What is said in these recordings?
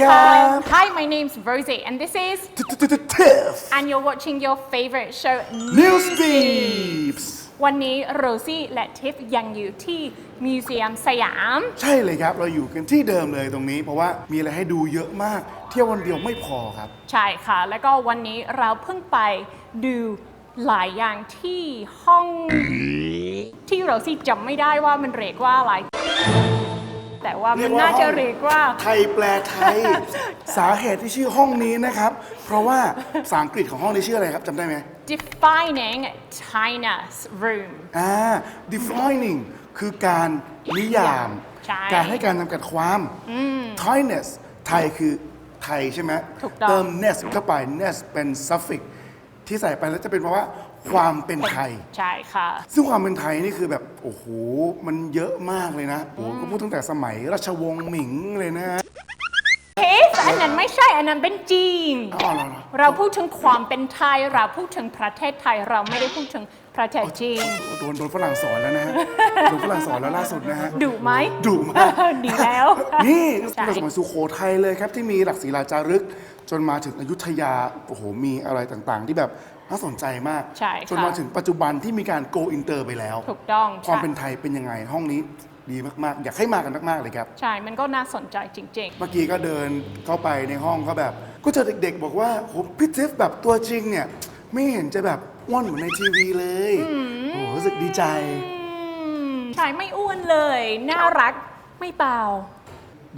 ครับ Hi my name's Rosie and this is Tiff and you're watching your favorite show News Beeps วันนี้โรซี่และทิฟยังอยู่ที่มิวเซียมสยาม ใช่เลยครับ เราอยู่กันที่เดิมเลยตรงนี้ เพราะว่ามีอะไรให้ดูเยอะมาก เที่ยววันเดียวไม่พอครับ ใช่ค่ะ แล้วก็วันนี้เราเพิ่งไปดูหลายอย่างที่ห้อง ที่โรซี่จำไม่ได้ว่ามันเรียกว่าอะไรแต่ ว่ามันน่าจะเรียกว่า ไทยแปลไทย สาเหตุที่ชื่อห้องนี้นะครับ เพราะว่าภาษาอังกฤษของห้องนี้ชื่ออะไรครับจำได้ไหม defining China's room อ่า defining คือการนิยาม ใช่การให้การจำกัดความ Thainess ไทยคือไทยใช่ไหมถูกต้อง เติม ness เข้าไป ness เป็น suffix ที่ใส่ไปแล้วจะเป็นเพราะว่า ความเป็นไทย ใช่ค่ะ ซึ่งความเป็นไทยนี่คือแบบโอ้โหมันเยอะมากเลยนะโอ้โหก็พูดตั้งแต่สมัยราชวงศ์หมิงเลยนะเทสอันนั้นไม่ใช่อันนั้นเป็นจีน อ๋อเหรอเหรอเราพูดถึงความเป็นไทย เราพูดถึงประเทศไทย เราไม่ได้พูดถึงประเทศจีน โดนโดนฝรั่งสอนแล้วนะฮะโดนฝรั่งสอนแล้วล่าสุดนะฮะดุไหม ดุมาก ดีแล้ว นี่ใช่ ตั้งแต่สมัยสุโขทัยเลยครับที่มีหลักศิลาจารึก จนมาถึงอยุธยาโอ้โหมีอะไรต่างๆ ที่แบบ น่าสนใจมาก ใช่ค่ะจนมาถึงปัจจุบันที่มีการ go inter ไปแล้ว ถูกต้องความใช่เป็นไทยเป็นยังไงห้องนี้ดีมากๆ อยากให้มากันมากๆเลยครับ ใช่ มันก็น่าสนใจจริง เมื่อกี้ก็เดินเข้าไปในห้องก็แบบ ก็เจอเด็กๆ บอกว่าโหพี่ทิฟแบบตัวจริงเนี่ย ไม่เห็นจะแบบอ้วนเหมือนในทีวีเลยโอ้โหรู้สึกดีใจ ๆ อืมใช่ไม่อ้วนเลย น่ารักไม่เบา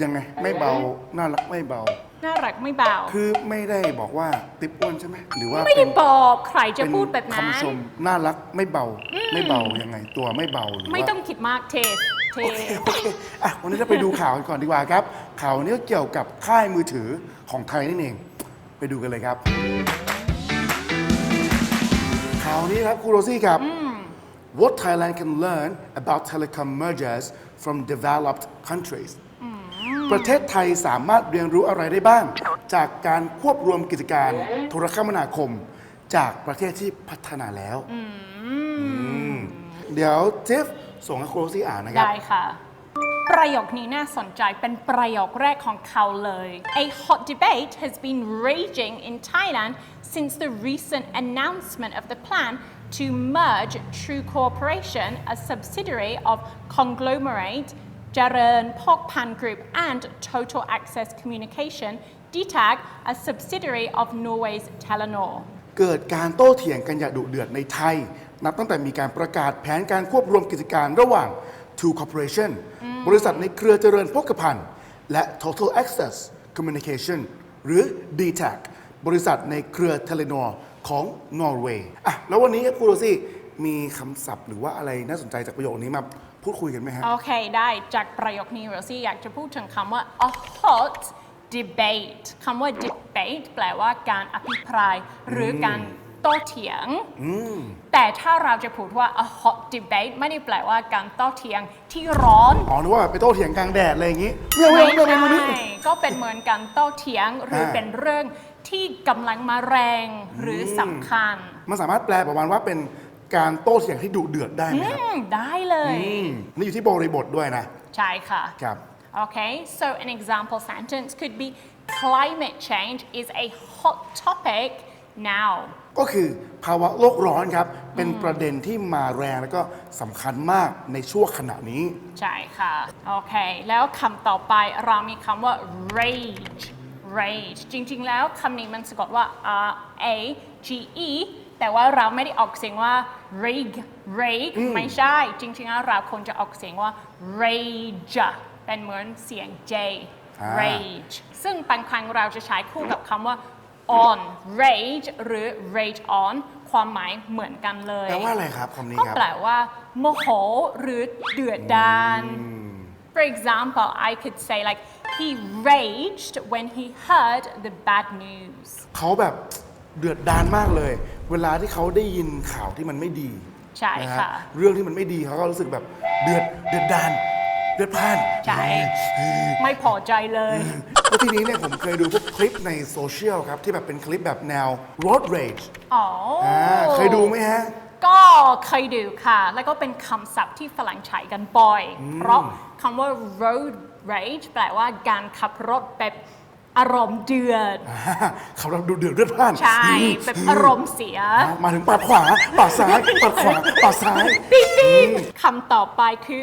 ยังไง ไม่เบา น่ารักไม่เบา น่ารักไม่เบา คือไม่ได้บอกว่าติ๊บอ้วนใช่ไหมหรือว่าไม่ได้เป็นบอกใครจะเป็นพูดแบบนั้นคำชมน่ารักไม่เบาไม่เบายังไง ตัวไม่เบาหรือว่าไม่ต้องคิดมากเทสเท โอเค โอเค อะ วันนี้เราไปดูข่าวกันก่อนดีกว่าครับ ข่าวนี้ก็เกี่ยวกับค่ายมือถือของไทยนั่นเอง ไปดูกันเลยครับ ข่าวนี้ครับครูโรซี่ครับ What Thailand can learn about telecom mergers from developed countries ประเทศไทยสามารถเรียนรู้อะไรได้บ้าง จากการควบรวมกิจการโทรคมนาคม จากประเทศที่พัฒนาแล้วอืมเดี๋ยวเจฟส่งให้ครูโรซี่อ่านนะครับ ได้ค่ะ ประโยคนี้น่าสนใจเป็นประโยคแรกของเขาเลย A hot debate has been raging in Thailand since the recent announcement of the plan to merge True Corporation, a subsidiary of conglomerate Jaran Pokpan Group, and Total Access Communication, DTAG, a subsidiary of Norway's Telenor. เกิดการโต้เถียงกันอย่างดุเดือดในไทย นับตั้งแต่มีการประกาศแผนการควบรวมกิจการระหว่าง Two Corporation บริษัทในเครือเจริญพกพันธ์และ Total Access Communication หรือ DTAC บริษัทในเครือเทเลนอร์ของนอร์เวย์อะแล้ววันนี้ครับครูโรซี่มีคำศัพท์หรือว่าอะไรน่าสนใจจากประโยคนี้มา พูดคุยกันไหมฮะ โอเคได้จากประโยคนี้โรซี่อยากจะพูดถึงคำว่า a hot debate คำว่า debate แปลว่าการอภิปราย หรือการโต้เถียง แต่ถ้าเราจะพูดว่า a hot debate ไม่ได้แปลว่าการโต้เถียงที่ร้อนอ๋อนึกว่าแบบไปโต้เถียงกลางแดดอะไรอย่างนี้ไม่เอาไม่ไม่เอาไม่เอาไม่เอาไม่ใช่เอาก็เป็นเหมือนการโต้เถียงหรืออาเป็นเรื่องที่กำลังมาแรงหรือสำคัญ มันสามารถแปลประมาณว่าเป็น การโต้เถียงที่ดุเดือดได้ไหมครับอืมได้เลยอืมนี่อยู่ที่บริบทด้วยนะ ใช่ค่ะ ครับ Okay, so an example sentence could be climate change is a hot topic now. ก็คือภาวะโลกร้อนครับ เป็นประเด็นที่มาแรงแล้วก็สำคัญมากในช่วงขณะนี้ ใช่ค่ะ โอเค แล้วคำต่อไปเรามีคำว่า rage rage จริงๆ แล้วคำนี้มันสะกดว่า R A G E แต่ว่าเราไม่ได้ออกเสียงว่า rage rage ไม่ใช่ จริงๆแล้วเราควรจะออกเสียงว่า rage เป็นเหมือนเสียง J อ่า rage ซึ่งบางครั้งเราจะใช้คู่กับคำว่า on rage หรือ rage on ความหมายเหมือนกันเลย แปลว่าอะไรครับคำนี้ก็ครับแปลว่าโมโหหรือเดือดดาล For example I could say like he raged when he heard the bad news เขาแบบ เดือดดานมากเลย เวลาที่เขาได้ยินข่าวที่มันไม่ดีใช่นฮค่ะ เรื่องที่มันไม่ดีเขาก็รู้สึกแบบเดือดเดือดดานเดือดพล่าน ใช่ ไม่พอใจเลย แล้วทีนี้เนี่ยผมเคยดูพวกคลิปในโซเชียลครับ ที่แบบเป็นคลิปแบบแนว road rage อ๋อออ่าเคยดูไหมฮะ ก็เคยดูค่ะ แล้วก็เป็นคำศัพท์ที่ฝรั่งใช้กันบ่อย เพราะคำว่า road rage แปลว่าการขับรถแบบ อารมณ์เดือดอ่าเขาเราดูเดือดเลือดพล่านใช่อืมแบบอารมณ์เสียอ่ามาถึงปาดขวาปาดซ้ายปาดขวาปาดซ้ายคำต่อไปคือ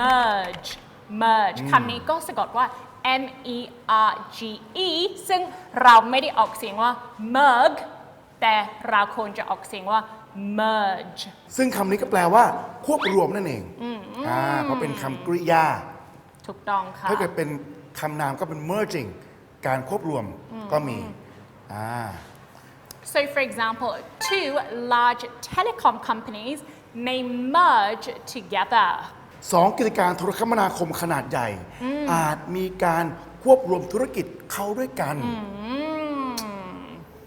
merge merge คำนี้ก็สะกดว่า M E R G E ซึ่งเราไม่ได้ออกเสียงว่า merg แต่เราควรจะออกเสียงว่า merge ซึ่งคำนี้ก็แปลว่า ควบรวมนั่นเองอ่าเพราะเป็นคำกริยา ถูกต้องค่ะ ถ้าเกิดเป็นคำนามก็เป็น merging การควบรวมก็มีอ่า So, for example, two large telecom companies may merge together. สองกิจการโทรคมนาคมขนาดใหญ่ อาจมีการควบรวมธุรกิจเข้าด้วยกัน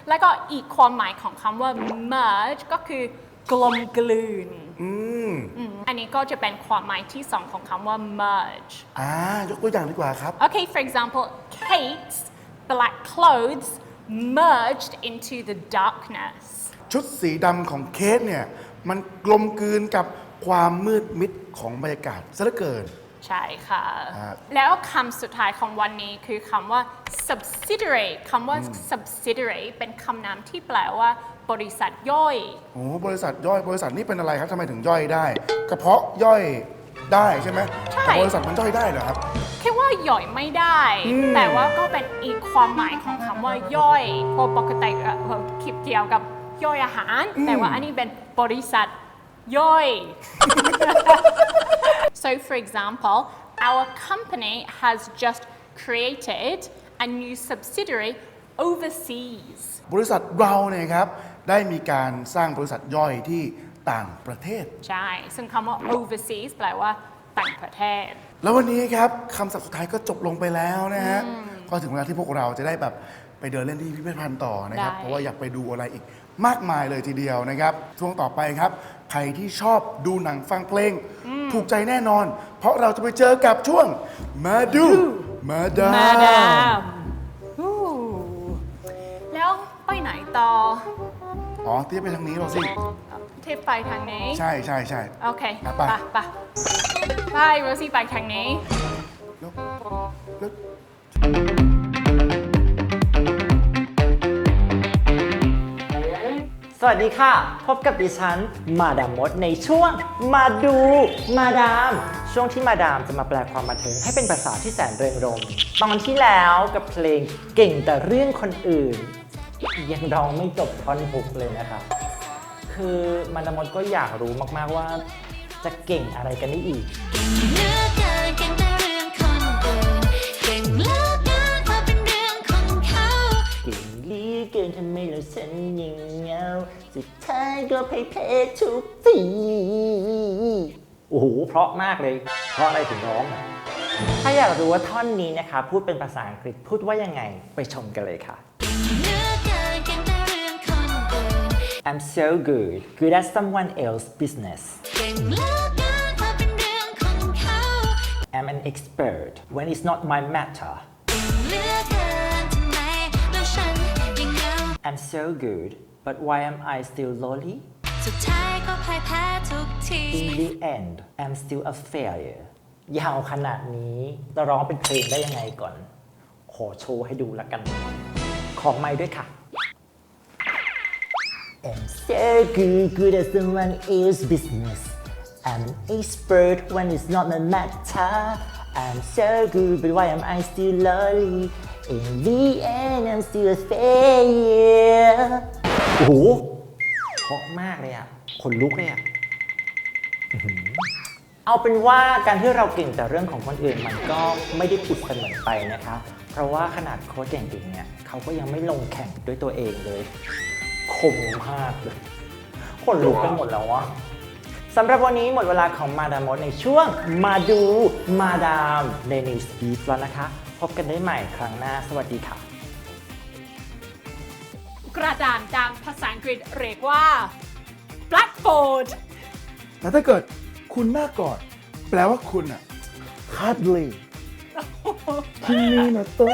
แล้วก็อีกความหมายของคำว่า merge ก็คือกลมกลืนอืมอืมอันนี้ก็จะเป็นความหมายที่สองของคำว่า merge อ่ายกตัวอย่างดีกว่าครับ Okay, for example, Kate's black clothes merged into the darkness. ชุดสีดำของเคสเนี่ย มันกลมกลืนกับความมืดมิดของบรรยากาศซะเหลือเกิน ใช่ค่ะอ่าแล้วคำสุดท้ายของวันนี้คือคำว่า subsidiary คำว่า subsidiary เป็นคำนามที่แปลว่าบริษัทย่อย โอ้บริษัทย่อยบริษัทนี้เป็นอะไรครับทำไมถึงย่อยได้ กระเพาะย่อย ได้ใช่ไหมใช่ แต่บริษัทมันย่อยได้เหรอครับ แค่ว่าย่อยไม่ได้แต่ว่าก็เป็นอีกความหมายของคำว่าย่อยเพราะปกติเอ่อคลิปเกี่ยวกับย่อยอาหาร แต่ว่าอันนี้เป็นบริษัทย่อย so for example our company has just created a new subsidiary overseas บริษัทเราเนี่ยครับได้มีการสร้างบริษัทย่อยที่ ต่างประเทศ ใช่ ซึ่งคำว่า overseas แปลว่าต่างประเทศ แล้ววันนี้ครับคำศัพท์สุดท้ายก็จบลงไปแล้วนะฮะก็ถึงเวลาที่พวกเราจะได้แบบไปเดินเล่นที่พิพิธภัณฑ์ต่อนะครับ ได้ เพราะว่าอยากไปดูอะไรอีกมากมายเลยทีเดียวนะครับ ช่วงต่อไปครับ ใครที่ชอบดูหนังฟังเพลง ถูกใจแน่นอน เพราะเราจะไปเจอกับช่วง มาดู มาดามาดามอู้แล้วไปไหนต่อ อ๋อเตี้ยไปทางนี้เราสิเทปไปทางนี้ ใช่ใช่ใช่ โอเคอะไปไป ไปไปโรซี่ไปทางนี้ แล้วแล้วสวัสดีค่ะ พบกับดิฉัน มาดามมดในช่วง มาดูมาดาม ช่วงที่มาดามจะมาแปลความบันเทิงให้เป็นภาษาที่แสนเริงรมย์ตอนที่แล้วกับเพลงเก่งแต่เรื่องคนอื่น ยังร้องไม่จบท่อนฮุกเลยนะครับ คือมาดามมดก็อยากรู้มากๆว่า จะเก่งอะไรกันได้อีกเหลือเกินเก่งแต่เรื่องคนอื่นเก่งเหลือเกินพอเป็นเรื่องของเขาเก่งเหลีเกินทำไมเราฉันยังเหงาสุดท้ายก็พ่ายแพ้ทุกที โอ้โห เพราะมากเลย เพราะอะไรถึงร้องอะถ้าอยากรู้ว่าท่อนนี้นะคะ พูดเป็นภาษาอังกฤษพูดว่ายังไง ไปชมกันเลยค่ะ I'm so good good at someone else's business I'm an expert when it's not my matter I'm so good but why am I still lonely In the end I'm still a failure ยาวขนาดนี้จะร้องเป็นเพลงได้ยังไงก่อน ขอโชว์ให้ดูละกัน ของไม้ด้วยค่ะ I'm so good good at someone else's business I'm an expert when it's not my matter I'm so good but why am I still lonely In the end I'm still a failure โอ้โหเพราะมากเลยอะขนลุกเลยอะเอาเป็นว่าการที่เราเก่งแต่เรื่องของคนอื่นมันก็ไม่ได้ผิดเสมอไปนะคะ เพราะว่าขนาดโค้ชเก่งๆเนี่ยเขาก็ยังไม่ลงแข่งด้วยตัวเองเลย คมมากเลยคนลุกไปหมดแล้ววะสำหรับวันนี้หมดเวลาของมาดามมดในช่วงมาดูมาดามใน New Speed แล้วนะคะ พบกันได้ใหม่ครั้งหน้า สวัสดีค่ะ กระดานดำภาษาอังกฤษเรียกว่า blackboard แล้วถ้าเกิดคุณหน้ากอดแปลว่าคุณอะ hardly คุณมีนะโต้